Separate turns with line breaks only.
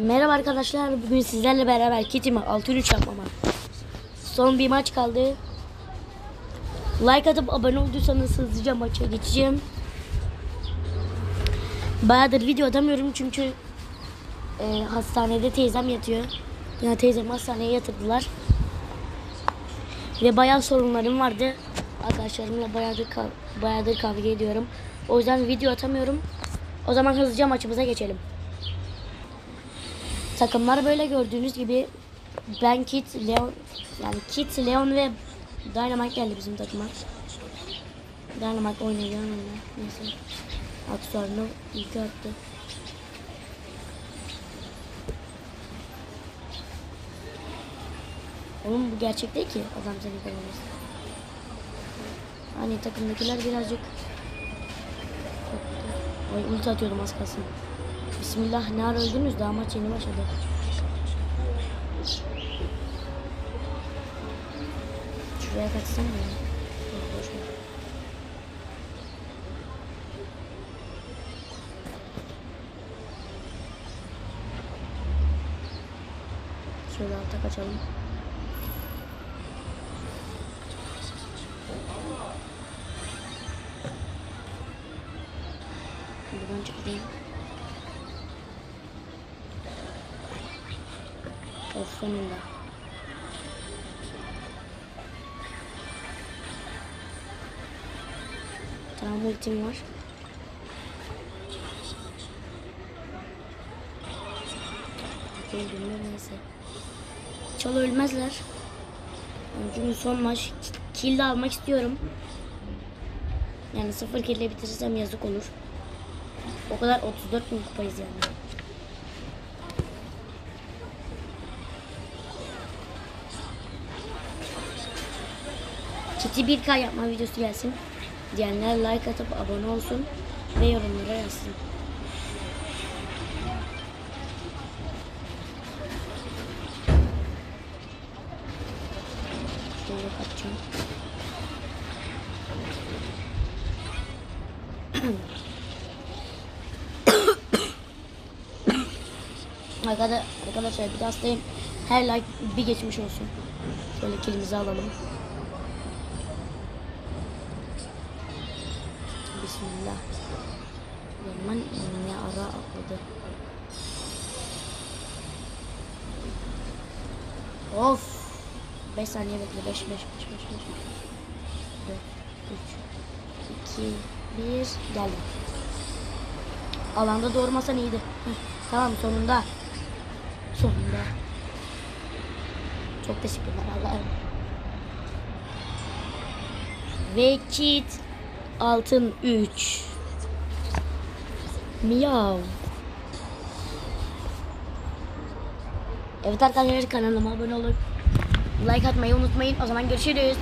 Merhaba arkadaşlar. Bugün sizlerle beraber kitimi 6-3 yapmama. Son bir maç kaldı. Like atıp abone olduysanız hızlıca maça geçeceğim. Bayağıdır video atamıyorum çünkü e, hastanede teyzem yatıyor. Yani teyzemi hastaneye yatırdılar. Ve bayağı sorunlarım vardı. Arkadaşlarımla bayağıdır, kav- bayağıdır kavga ediyorum. O yüzden video atamıyorum. O zaman hızlıca maçımıza geçelim. Takımlar böyle gördüğünüz gibi ben Kit, Leon yani Kit, Leon ve Dynamite geldi bizim takıma. Dynamite oynuyor oynuyor. Neyse. Aksuarını ilk attı. Oğlum bu gerçek değil ki adam seni kovalasın. Hani takımdakiler birazcık Ay ulti atıyordum az kalsın. Bismillah ne ara öldünüz daha maç yeni başladı. Şuraya kaçsam mı ya? Yok, boş ver. Şöyle alta kaçalım. Buradan çıkayım. Of sonunda. Tamam ultim var. Öldüm de neyse. Çal ölmezler. Çünkü son maç kill almak istiyorum. Yani sıfır kill ile bitirirsem yazık olur. O kadar 34 bin kupayız yani. Kitty 1K yapma videosu gelsin. Diyenler like atıp abone olsun ve yorumlara yazsın. Şöyle kaçacağım. Arkadaşlar, bir hastayım. Her like bir geçmiş olsun. Şöyle kilimizi alalım. Bismillah. Yaman ne ara atladı. Of. 5 saniye bekle. 5 5 5 5 5. 4 3 2 1 geldim. Alanda doğurmasan iyiydi. Heh, tamam sonunda. Sonunda. Çok teşekkürler Allah'ım. Ve kit altın 3. Miyav. Evet arkadaşlar kanalıma abone olun. Like atmayı unutmayın. O zaman görüşürüz.